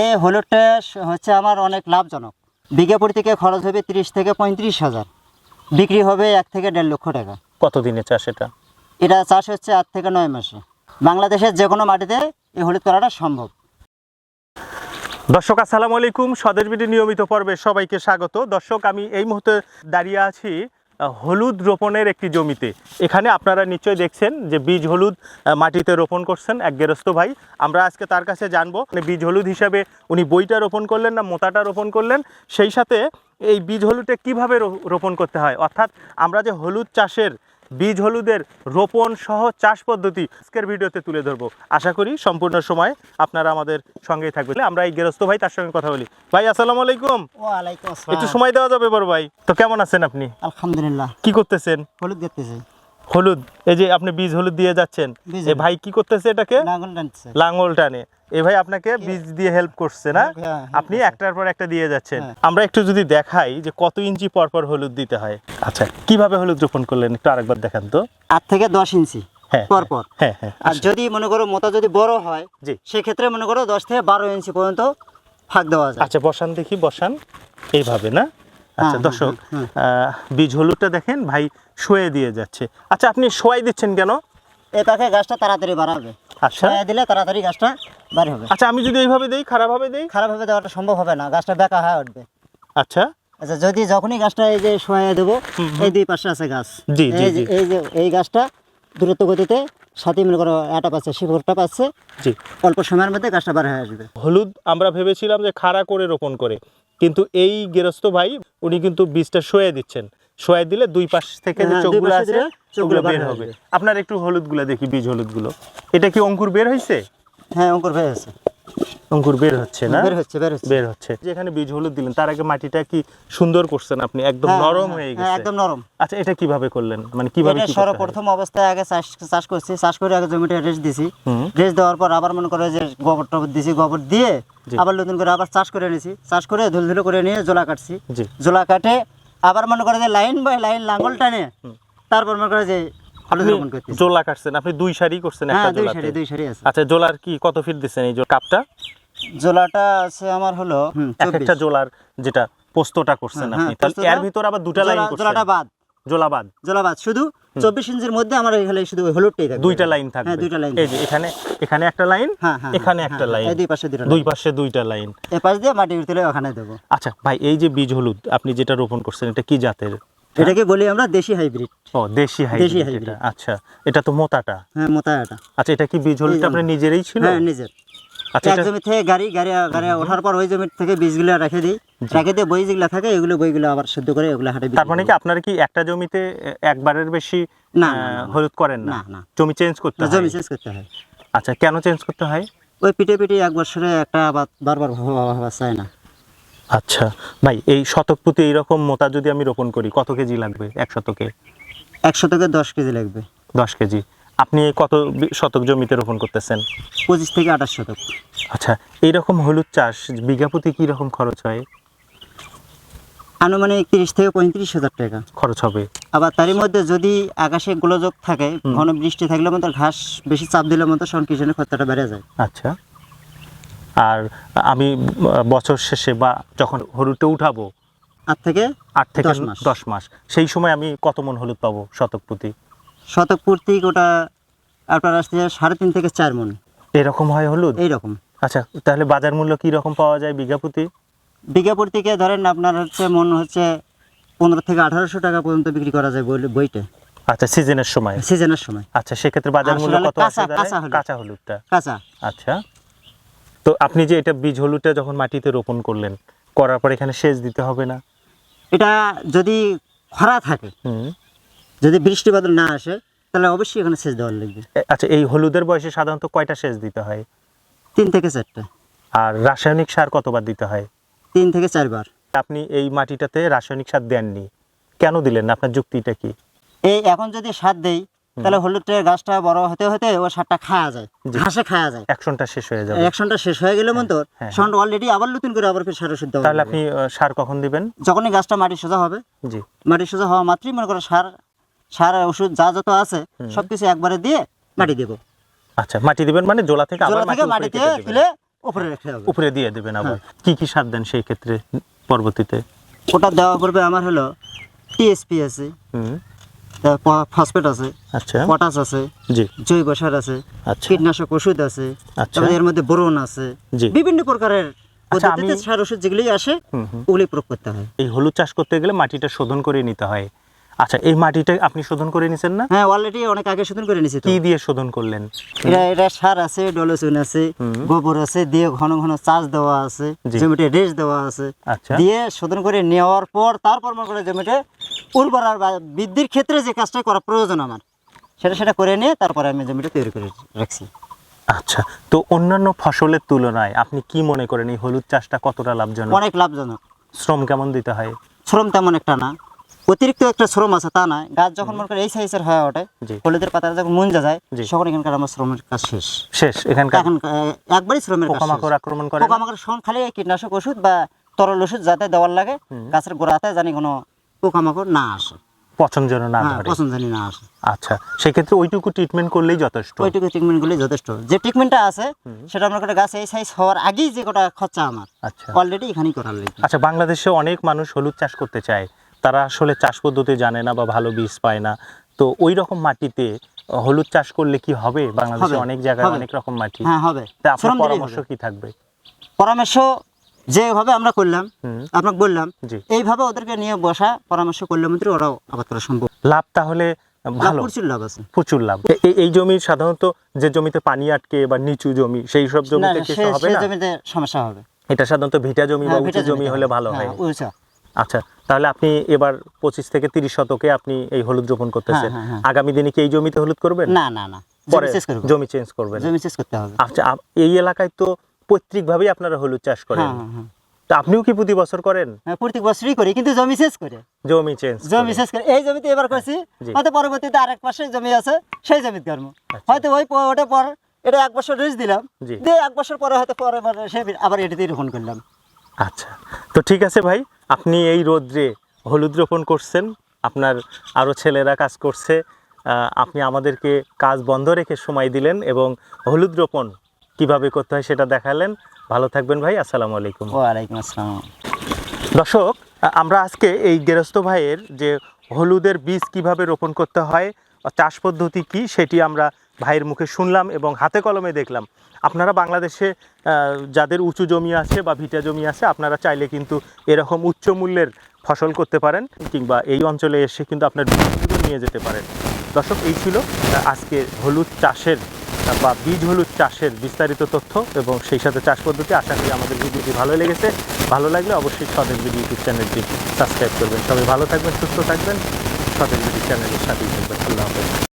এই হলুদটা হচ্ছে আমার অনেক লাভজনক। বিঘা প্রতি থেকে খরচ হবে তিরিশ থেকে পঁয়ত্রিশ হাজার। বিক্রি হবে এক থেকে দেড় লক্ষ টাকা। কত দিনে চাষ এটা? এটা চাষ হচ্ছে আট থেকে নয় মাসে। বাংলাদেশের যে কোনো মাটিতে এই হলুদ করাটা সম্ভব। দর্শক আসসালামু আলাইকুম। স্বদেশ বিডি নিয়মিত পর্বে সবাইকে স্বাগত। দর্শক আমি এই মুহূর্তে দাঁড়িয়ে আছি হলুদ রোপণের একটি জমিতে। এখানে আপনারা নিশ্চয়ই দেখছেন যে বীজ হলুদ মাটিতে রোপণ করছেন এক গেরস্ত ভাই। আমরা আজকে তার কাছে জানব বীজ হলুদ হিসাবে উনি বইটা রোপণ করলেন না মোতাটা রোপণ করলেন। সেই সাথে এই বীজ হলুদটা কীভাবে রোপণ করতে হয়? অর্থাৎ আমরা যে হলুদ চাষের বীজ হলুদের রোপণ সহ চাষ পদ্ধতি আজকের ভিডিওতে তুলে ধরবো। আশা করি সম্পূর্ণ সময় আপনারা আমাদের সঙ্গে থাকবেন। আমরা এই গেরস্ত ভাই তার সঙ্গে কথা বলি। ভাই আসসালাম আলাইকুম। একটু সময় দেওয়া যাবে বড় ভাই। তো কেমন আছেন আপনি? আলহামদুলিল্লাহ। কি করতেছেন? হলুদ দেখতেছি। হলুদ এই যে আপনি বীজ হলুদ দিয়ে যাচ্ছেন বীজ এ ভাই কি করতেছে এটাকে? লাঙ্গল টানে। এ ভাই আপনাকে বীজ দিয়ে হেল্প করছে না? হ্যাঁ, হ্যাঁ, আপনি একটার পর একটা দিয়ে যাচ্ছেন। হ্যাঁ। আমরা একটু যদি দেখাই যে কত ইঞ্চি পর পর হলুদ দিতে হয়। আচ্ছা কীভাবে হলুদ রোপণ করলেন? একটু আরেকবার দেখান তো। আট থেকে দশ ইঞ্চি হ্যাঁ পর পর। হ্যাঁ হ্যাঁ আর যদি মনে করো মোটা যদি বড় হয় জি। সেক্ষেত্রে মনে করো দশ থেকে বারো ইঞ্চি পর্যন্ত ফাঁক দেওয়া যায়। আচ্ছা বসান দেখি বসান। এইভাবে না? আচ্ছা হ্যাঁ, দর্শক হ্যাঁ, বীজ হলুদটা দেখেন ভাই শোয়ে দিয়ে যাচ্ছে। আচ্ছা আপনি শোয়াই দিচ্ছেন কেন? এ তাকে গাছটা তাড়াতাড়ি বাড়াবে। আচ্ছা। দিলে তাড়াতাড়ি গাছটা বাড়ি হবে। আচ্ছা আমি যদি এইভাবে দেই খারাপভাবে দেই? খারাপভাবে দেওয়াটা সম্ভব হবে না গাছটা বেঁকা হয়ে উঠবে। আচ্ছা। আচ্ছা যদি যখনই গাছটা এই যে শোয়া দেবো এই দুই পাশে আছে গাছ। জি, এই যে জি। এই যে এই গাছটা দ্রুত গতিতে সাথে মনে করো আটা পাচ্ছে শিকড়টা পাচ্ছে। জি। অল্প সময়ের মধ্যে গাছটা বার হয়ে আসবে। হলুদ আমরা ভেবেছিলাম যে খাড়া করে রোপণ করে। কিন্তু এই গেরস্ত ভাই উনি কিন্তু বীজটা শোয়ে দিচ্ছেন। শোয়ে দিলে দুই পাশ থেকে যে হ্যাঁ, চোখগুলো আছে চোখগুলো বের হবে। আপনার একটু হলুদগুলো দেখি বীজ হলুদগুলো। এটা কি অঙ্কুর বের হয়েছে হ্যাঁ অঙ্কুর বের আছে অঙ্কুর বের হচ্ছে না? বের হচ্ছে বের হচ্ছে। বের হচ্ছে। যেখানে বীজ হলুদ দিলেন তার আগে মাটিটা কি সুন্দর করছেন আপনি? একদম হ্যাঁ, নরম হ্যাঁ, হয়ে হ্যাঁ, গেছে। একদম নরম। আচ্ছা এটা কীভাবে করলেন? মানে কীভাবে কি সর্বপ্রথম অবস্থায় আগে চাষ চাষ করছি। চাষ করে আগে জমিটা রেস্ট দিছি। রেস্ট দেওয়ার পর আবার মনে করো যে গোবর টবর দিছি গোবর দিয়ে আবার নতুন করে আবার চাষ করে চাষ করে ধুল ধুলো করে নিয়ে জোলা কাটছি। জোলা কাটে আবার মনে করে যে লাইন বাই লাইন লাঙ্গল টানে। তারপর মনে করে যে জোলা কাটছেন আপনি দুই সারি করছেন একটা হ্যাঁ দুই জোলাতে? দুই সারি আছে। আচ্ছা জোলার কি কত ফিট দিচ্ছেন এই কাপটা? জোলাটা আছে আমার হলো হুম, এক 24 একটা জোলার যেটা পোস্তটা করছেন হ্যাঁ, আপনি। হ্যাঁ, তাহলে এর ভিতর আবার দুটা লাইন করছেন? জোলাটা বাদ। জোলাবাদ জোলাবাদ শুধু চব্বিশ ইঞ্চির মধ্যে আমার এখানে শুধু হলুদটাই থাকবে। দুইটা লাইন থাকবে। হ্যাঁ দুইটা লাইন এই যে এখানে এখানে একটা লাইন এখানে একটা লাইন। দুই পাশে দুইটা দুই লাইন। পাশে দুইটা লাইন। এ পাশ দিয়ে মাটি তুলে ওখানে দেবো। আচ্ছা ভাই এই যে বীজ হলুদ আপনি যেটা রোপণ করছেন এটা কি জাতের? এটাকে বলি আমরা দেশি হাইব্রিড। ও দেশি হাইব্রিড আচ্ছা এটা তো মোতাটা। হ্যাঁ মোতায়াটা আচ্ছা এটা কি বীজ যে আপনার নিজেরই ছিল? হ্যাঁ নিজের। আচ্ছা এক জমি থেকে গাড়ি গাড়ি গাড়ি ওঠার পর ওই জমি থেকে বীজগুলো রেখে দিই। রেখে দিয়ে বই যেগুলো থাকে এগুলো বইগুলো আবার সিদ্ধ করে এগুলো হাটে তার মানে কি আপনারা কি একটা জমিতে একবারের বেশি না। হলুদ করেন না? না। জমি চেঞ্জ করতে হয়। জমি চেঞ্জ করতে হয়। আচ্ছা কেন চেঞ্জ করতে হয়? ওই পিঠে পিঠে এক বছরে একটা আবার বারবার ভাবা চায় না। আচ্ছা। ভাই এই শতক প্রতি এইরকম মোতা যদি আমি রোপণ করি কত কেজি লাগবে এক শতকে? এক শতকে দশ কেজি লাগবে। দশ কেজি। আপনি কত শতক জমিতে রোপণ করতেছেন? পঁচিশ থেকে আঠাশ শতক। আচ্ছা এইরকম হলুদ চাষ বিঘা প্রতি কী রকম খরচ হয়? আনুমানিক তিরিশ থেকে পঁয়ত্রিশ হাজার টাকা। খরচ হবে। আবার তারই মধ্যে যদি আকাশে গোলযোগ থাকে ঘন বৃষ্টি থাকলে মতো ঘাস বেশি চাপ দিলে মতো সংকীর্ণের খরচাটা বেড়ে যায়। আচ্ছা। আর আমি বছর শেষে বা যখন হলুদটা উঠাবো আট থেকে আট থেকে দশ মাস। সেই সময় আমি কত মন হলুদ পাবো শতক প্রতি? শতক পূর্তি ওটা আপনার আসতে সাড়ে তিন থেকে চার মন। এরকম হয় হলুদ? এইরকম। আচ্ছা তাহলে বাজার মূল্য কি রকম পাওয়া যায় বিঘা প্রতি? বিঘা প্রতিকে ধরেন আপনার হচ্ছে মন হচ্ছে পনেরো থেকে আঠারোশো টাকা পর্যন্ত বিক্রি করা যায় বই- বইটা আচ্ছা সিজনের সময়। সিজনের সময়। আচ্ছা সেক্ষেত্রে বাজার মূল্য কত। কাঁচা হলুদটা। কাঁচা। আচ্ছা। তো আপনি যে এটা বীজ হলুদটা যখন মাটিতে রোপণ করলেন করার পর এখানে সেচ দিতে হবে না? এটা যদি খরা থাকে যদি বৃষ্টি বাদল না আসে তাহলে অবশ্যই এখানে সেচ দেওয়ার লাগবে। আচ্ছা এই হলুদের বয়সে সাধারণত কয়টা সেচ দিতে হয়? তিন থেকে চারটা। আর রাসায়নিক সার কতবার দিতে হয়? তিন থেকে চারবার। আপনি এই মাটিটাতে রাসায়নিক সার দেননি কেন দিলেন না? আপনার যুক্তিটা কি? এই এখন যদি সার দেই তাহলে হলুদের গাছটা বড় হতে হতে ও সারটা খাওয়া যায় ঘাসে খাওয়া যায়। অ্যাকশনটা শেষ হয়ে যাবে। অ্যাকশনটা শেষ হয়ে গেলে হ্যাঁ। সাউন্ড অলরেডি আবার নতুন করে আবার সার ওষুধ দেওয়া তাহলে আপনি সার কখন দিবেন? যখনই গাছটা মাটি সোজা হবে জি। মাটি সোজা হওয়া মাত্রই মনে করো সার সার ওষুধ যা যত আছে সবকিছু একবারে দিয়ে মাটি দেবো। আচ্ছা মাটি দিবেন মানে জোলা থেকে আবার মাটি মাটিতে তুলে উপরে রেখে হবে। উপরে দিয়ে দেবেন আবার। হ্যাঁ। কি কি সার দেন সেই ক্ষেত্রে পরবর্তীতে? ওটা দেওয়া পড়বে আমার হলো টিএসপি আছে ফসফেট আছে আচ্ছা। পটাশ আছে জি। জৈব সার আছে আচ্ছা। কীটনাশক ওষুধ আছে আচ্ছা। তারপরে এর মধ্যে বোরন আছে জি। বিভিন্ন প্রকারের আচ্ছা, পদ্ধতিতে সার ওষুধ যেগুলি আসে ওগুলি প্রয়োগ করতে হয়। এই হলুদ চাষ করতে গেলে মাটিটা শোধন করে নিতে হয়। আচ্ছা এই মাটিটা আপনি শোধন করে নিছেন না? হ্যাঁ অলরেডি অনেক আগে শোধন করে নিছি কি দিয়ে শোধন করলেন? এটা এটা সার আছে ডলোসুন আছে গোবর আছে দিয়ে ঘন ঘন চাষ দেওয়া আছে। জমিতে রেস দেওয়া আছে। আচ্ছা। দিয়ে শোধন করে নেওয়ার পর তারপর মনে করে জমিতে উর্বর আর বা বৃদ্ধির ক্ষেত্রে যে কাজটা করা প্রয়োজন আমার সেটা সেটা করে নিয়ে তারপরে আমি জমিটা তৈরি করে রাখছি। আচ্ছা তো অন্যান্য ফসলের তুলনায় আপনি কি মনে করেন এই হলুদ চাষটা কতটা লাভজনক? অনেক লাভজনক। শ্রম কেমন দিতে হয়? শ্রম তেমন একটা না। অতিরিক্ত একটা শ্রম আছে তা নয়। গাছ যখন মনে করে এই সাইজের হয়ে ওঠে। হলুদের পাতা যখন মুঞ্জা যায় জি। তখন এখানকার আমার শ্রমের কাজ শেষ। শেষ? এখানকার এখন একবারই শ্রমের কাজ পোকামাকড় আক্রমণ করে পোকামাকড় সন খালি কীটনাশক ওষুধ বা তরল ওষুধ যাতে দেওয়ার লাগে গাছের গোড়াতে জানি কোনো পোকামাকড় না আসে। পচন যেন না হ্যাঁ ধরে। পছন্দ জানি না আসে। আচ্ছা সেক্ষেত্রে ওইটুকু ট্রিটমেন্ট করলেই যথেষ্ট। ওইটুকু ট্রিটমেন্টগুলি যথেষ্ট। যে ট্রিটমেন্টটা আছে সেটা আমরা করে গাছ এই সাইজ হওয়ার আগেই যে কটা খরচা আমার আচ্ছা। অলরেডি এখানেই করার লাগে আচ্ছা বাংলাদেশে অনেক মানুষ হলুদ চাষ করতে চায়। তারা আসলে চাষ পদ্ধতি জানে না বা ভালো বীজ পায় না। তো ওই রকম মাটিতে হলুদ চাষ করলে কি হবে? বাংলাদেশে অনেক জায়গায় অনেক রকম মাটি। হ্যাঁ হবে। তা আপনার পরামর্শ কি থাকবে? পরামর্শ যেভাবে আমরা করলাম আপনাকে বললাম এইভাবে ওদেরকে নিয়ে বসা পরামর্শ করলে মন্ত্রী ওরাও আবাদ করা সম্ভব। লাভ তাহলে ভালো। প্রচুর লাভ আছে। প্রচুর লাভ। এই- জমি সাধারণত যে জমিতে পানি আটকে বা নিচু জমি সেই সব জমিতে কিছু হবে না? জমিতে সমস্যা হবে। এটা সাধারণত ভিটা জমি বা হ্যাঁ, উঁচু জমি হলে ভালো হ্যাঁ, হয়। আচ্ছা তাহলে আপনি এবার পঁচিশ থেকে তিরিশ শতকে আপনি এই হলুদ রোপণ করতেছেন। হ্যাঁ, হ্যাঁ। আগামী দিনে কি এই জমিতে হলুদ করবেন? না না না। জমি চেঞ্জ করবেন। জমি শেষ করতে হবে। আচ্ছা এই এলাকায় তো পৈতৃক ভাবেই আপনারা হলুদ চাষ করেন। হ্যাঁ হ্যাঁ হ্যাঁ। তা আপনিও কি প্রতি বছর করেন? প্রত্যেক বছরই করি কিন্তু জমি শেষ করে। জমি চেঞ্জ জমি শেষ করে। এই জমিতে এবার করছি হয়তো পরবর্তীতে আরেক পাশে জমি আছে সেই জমিতে করব আচ্ছা। হয়তো ওই ওটা পর এটা এক বছর রেস্ট দিলাম দিয়ে এক বছর পরে হয়তো পরে সে আবার এটাতেই রোপণ করলাম। আচ্ছা। তো ঠিক আছে ভাই আপনি এই রোদ্রে হলুদ রোপণ করছেন আপনার আরও ছেলেরা কাজ করছে আহ, আপনি আমাদেরকে কাজ বন্ধ রেখে সময় দিলেন এবং হলুদ রোপণ কীভাবে করতে হয় সেটা দেখালেন। ভালো থাকবেন ভাই আসসালামু আলাইকুম। ওয়ালাইকুম আসসালাম। দর্শক আমরা আজকে এই গেরস্ত ভাইয়ের যে হলুদের বীজ কীভাবে রোপণ করতে হয় চাষ পদ্ধতি কি সেটি আমরা ভাইয়ের মুখে শুনলাম এবং হাতে কলমে দেখলাম। আপনারা বাংলাদেশে যাদের উঁচু জমি আছে বা ভিটা জমি আছে আপনারা চাইলে কিন্তু এরকম উচ্চ মূল্যের ফসল করতে পারেন কিংবা এই অঞ্চলে এসে কিন্তু আপনার বীজগুলো নিয়ে যেতে পারেন। দর্শক এই ছিল আজকে হলুদ চাষের বা বীজ হলুদ চাষের বিস্তারিত তথ্য এবং সেই সাথে চাষ পদ্ধতি, আশা করি আমাদের ভিডিওটি ভালো লেগেছে। ভালো লাগলে অবশ্যই সদের ভিডিও ইউটিউব চ্যানেলটি সাবস্ক্রাইব করবেন। সবাই ভালো থাকবেন, সুস্থ থাকবেন। সদের ভিডিও চ্যানেলের সাথেই থাকবেন। আল্লাহ হাফেজ।